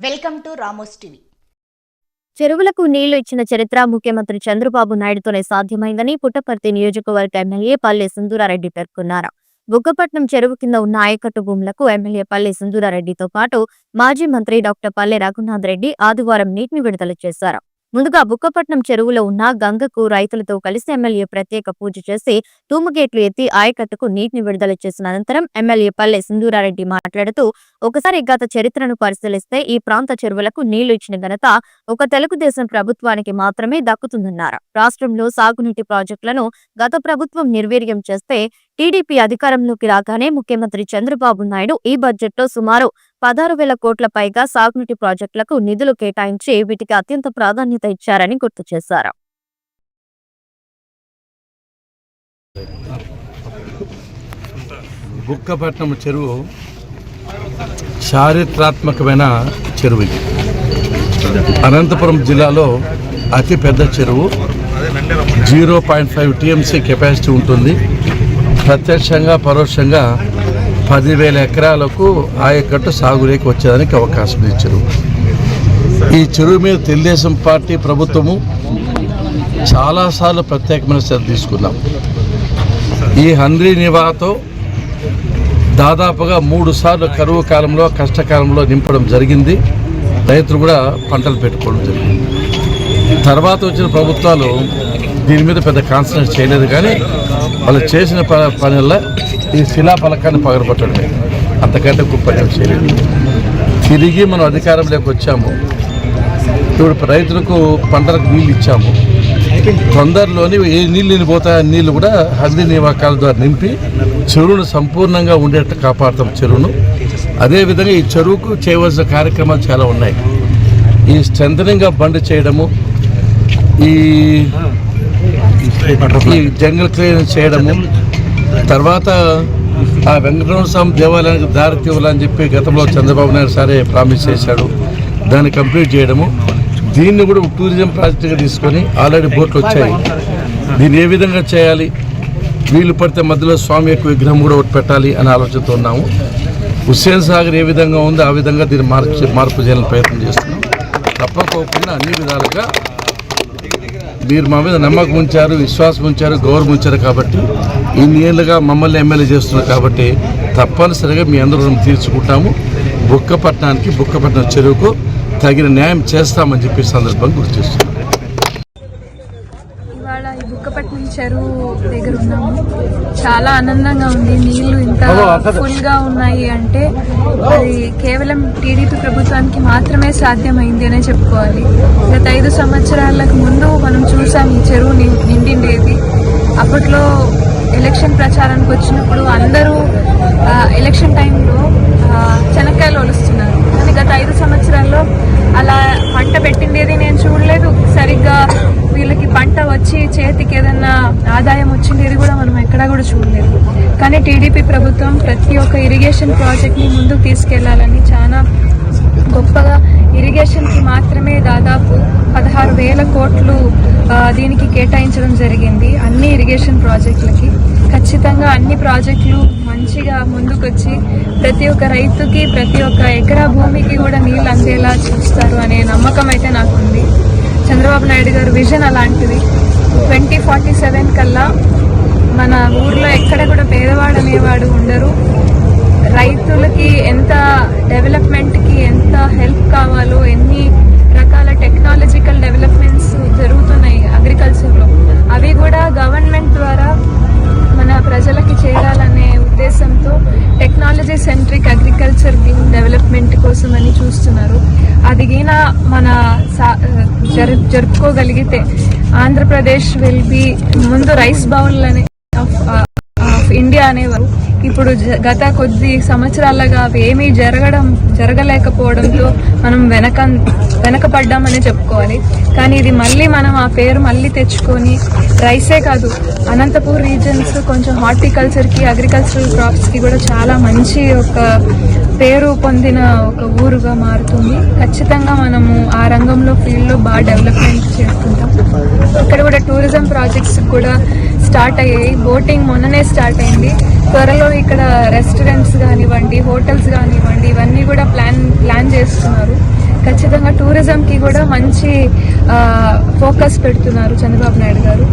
Welcome to Ramos TV. చెరువులకు నీళ్ళు ఇచ్చిన చరిత్ర ముఖ్యమంత్రి చంద్రబాబు నాయుడుతోనే సాధ్యమైందని పుట్టపర్తి నియోజకవర్గ ఎమ్మెల్యే పల్లె సుందూరారెడ్డి పేర్కొన్నారు. బుగ్గపట్నం చెరువు కింద ఉన్న ఆయకట్టు భూములకు ఎమ్మెల్యే పల్లె సుందూరారెడ్డితో పాటు మాజీ మంత్రి డాక్టర్ పల్లె రఘునాథ్ రెడ్డి ఆదివారం నీటిని విడుదల చేశారు. ముందుగా బుక్కపట్నం చెరువులో ఉన్న గంగకు రైతులతో కలిసి ఎమ్మెల్యే ప్రత్యేక పూజ చేసి తూముగేట్లు ఎత్తి ఆయకట్టుకు నీటిని విడుదల చేసిన అనంతరం ఎమ్మెల్యే పల్లె సింధూరారెడ్డి మాట్లాడుతూ ఒకసారి గత చరిత్రను పరిశీలిస్తే ఈ ప్రాంత చెరువులకు నీళ్ళు ఇచ్చిన ఘనత ఒక తెలుగుదేశం ప్రభుత్వానికి మాత్రమే దక్కుతుందన్నారు. రాష్ట్రంలో సాగునీటి ప్రాజెక్టులను గత ప్రభుత్వం నిర్వీర్యం చేస్తే టీడీపీ అధికారంలోకి రాగానే ముఖ్యమంత్రి చంద్రబాబు నాయుడు ఈ బడ్జెట్లో సుమారు పదహారు వేల కోట్ల పైగా సాగునీటి ప్రాజెక్టులకు నిధులు కేటాయించి వీటికి అత్యంత ప్రాధాన్యత ఇచ్చారని గుర్తు చేశారు. బుక్కపట్నం చెరువు చారిత్రాత్మకమైన చెరువు ఇది. అనంతపురం జిల్లాలో అతి పెద్ద చెరువు. Zero point five TMC capacity ఉంటుంది. ప్రత్యక్షంగా పరోక్షంగా పదివేల ఎకరాలకు ఆయకట్టు సాగురేకి వచ్చేదానికి అవకాశం ఇచ్చారు ఈ చెరువు. ఈ చెరువు మీద తెలుగుదేశం పార్టీ ప్రభుత్వము చాలాసార్లు ప్రత్యేకమైన శ్రద్ధ తీసుకున్నాం. ఈ హంద్రీ నివాతో దాదాపుగా మూడు సార్లు కరువు కాలంలో కష్టకాలంలో నింపడం జరిగింది. రైతులు కూడా పంటలు పెట్టుకోవడం జరిగింది. తర్వాత వచ్చిన ప్రభుత్వాలు దీని మీద పెద్ద కాన్సన్ట్రేట్ చేయలేదు కానీ వాళ్ళు చేసిన ప పనుల్లో ఈ శిలా పలకాన్ని పగలగొట్టడమే. అంతకంటే గొప్ప చేయలేదు తిరిగి మనం అధికారంలోకి వచ్చాము. ఇప్పుడు రైతులకు పంటలకు నీళ్ళు ఇచ్చాము. తొందరలోని ఏ నీళ్ళు ఆ నీళ్ళు కూడా హల్దీ నివాకాల ద్వారా నింపి చెరువును సంపూర్ణంగా ఉండేట్టు కాపాడుతాం చెరువును. అదేవిధంగా ఈ చెరువుకు చేయవలసిన కార్యక్రమాలు చాలా ఉన్నాయి. ఈ స్ట్రెంథనింగ్ ఆఫ్ బండ్ చేయడము ఈ ఈ జంగల్ క్లీన్ చేయడము తర్వాత ఆ వెంకటరమణ స్వామి దేవాలయానికి దారి తీవ్వాలని చెప్పి గతంలో చంద్రబాబు నాయుడు సారే ప్రామిస్ చేశాడు. దాన్ని కంప్లీట్ చేయడము. దీన్ని కూడా టూరిజం ప్రాజెక్టుగా తీసుకొని ఆల్రెడీ బోట్లు వచ్చాయి. దీన్ని ఏ విధంగా చేయాలి? వీలు పడితే మధ్యలో స్వామి యొక్క విగ్రహం కూడా ఒకటి పెట్టాలి అని ఆలోచనతో ఉన్నాము. హుస్సేన్ సాగర్ ఏ విధంగా ఉందో ఆ విధంగా దీన్ని మార్పు మార్పు చేయాలని ప్రయత్నం చేస్తున్నాం. తప్పకోకుండా అన్ని విధాలుగా మీరు మా మీద నమ్మకం ఉంచారు విశ్వాసం ఉంచారు గౌరవం ఉంచారు కాబట్టి ఇన్ని ఏళ్ళుగా మమ్మల్ని ఎమ్మెల్యే చేస్తున్నారు కాబట్టి తప్పనిసరిగా మీ అందరూ తీర్చుకుంటాము. బుక్కపట్నానికి బుక్కపట్నం చెరువుకు తగిన న్యాయం చేస్తామని చెప్పి సందర్భంగా గుర్తు చేస్తున్నాం. ఇవాళ ఈ బుక్కపట్నం చెరువు దగ్గర ఉన్నాము. చాలా ఆనందంగా ఉంది. నీళ్ళు ఇంత ఫుల్గా ఉన్నాయి అంటే అది కేవలం టీడీపీ ప్రభుత్వానికి మాత్రమే సాధ్యమైంది అనే చెప్పుకోవాలి. గత ఐదు సంవత్సరాలకు ముందు మనం చూసాం ఈ చెరువు ని- నిండిండేది అప్పట్లో ఎలక్షన్ ప్రచారానికి వచ్చినప్పుడు అందరూ ఎలక్షన్ టైంలో చెనక్కాయలు ఒలుస్తున్నారు. కానీ గత ఐదు సంవత్సరాల్లో అలా పంట పెట్టిండేది నేను చూడలేదు. సరిగ్గా వీళ్ళకి పంట వచ్చి చేతికి ఏదన్నా ఆదాయం వచ్చిండేది కూడా మనం ఎక్కడా కూడా చూడలేదు. కానీ టీడీపీ ప్రభుత్వం ప్రతి ఒక్క ఇరిగేషన్ ప్రాజెక్ట్ని ముందుకు తీసుకెళ్ళాలని చాలా గొప్పగా ఇరిగేషన్కి మాత్రమే కోట్లు దీనికి కేటాయించడం జరిగింది. అన్ని ఇరిగేషన్ ప్రాజెక్టులకి ఖచ్చితంగా అన్ని ప్రాజెక్టులు మంచిగా ముందుకొచ్చి ప్రతి ఒక్క రైతుకి ప్రతి ఒక్క ఎకరా భూమికి కూడా నీళ్ళు అందేలా చూస్తారు అనే నమ్మకం అయితే నాకుంది. చంద్రబాబు నాయుడు గారు విజన్ అలాంటిది. ట్వంటీ ఫార్టీ సెవెన్ కల్లా మన ఊర్లో ఎక్కడ కూడా పేదవాడు అనేవాడు ఉండరు. రైతులకి ఎంత డెవలప్మెంట్కి ఎంత హెల్ప్ కావాలో ఎన్ని టెక్నాలజీ సెంట్రిక్ అగ్రికల్చర్ డెవలప్మెంట్ కోసం అని చూస్తున్నారు. అది గిన మన సా- జరు జరుపుకోగలిగితే ఆంధ్రప్రదేశ్ విల్ బి ముందు రైస్ బౌల్ అనే ఇండియా అనేవారు. ఇప్పుడు జ- గత కొద్ది సంవత్సరాలుగా అవి ఏమీ జరగడం జరగలేకపోవడంతో మనం వెనక వెనకపడ్డామని చెప్పుకోవాలి. కానీ ఇది మళ్ళీ మనం ఆ పేరు మళ్ళీ తెచ్చుకొని రైసే కాదు అనంతపూర్ రీజన్స్ కొంచెం హార్టికల్చర్కి అగ్రికల్చరల్ క్రాప్స్కి కూడా చాలా మంచి ఒక పేరు పొందిన ఒక ఊరుగా మారుతుంది. ఖచ్చితంగా మనము ఆ రంగంలో ఫీల్డ్లో బాగా డెవలప్మెంట్ చేసుకుంటాం ఇక్కడ కూడా టూరిజం ప్రాజెక్ట్స్ కూడా స్టార్ట్ అయ్యాయి. బోటింగ్ మొన్ననే స్టార్ట్ అయింది. త్వరలో ఇక్కడ రెస్టారెంట్స్ కానివ్వండి హోటల్స్ కానివ్వండి ఇవన్నీ కూడా ప్లాన్ ప్లాన్ చేస్తున్నారు. ఖచ్చితంగా టూరిజంకి కూడా మంచి ఫోకస్ పెడుతున్నారు చంద్రబాబు నాయుడు గారు.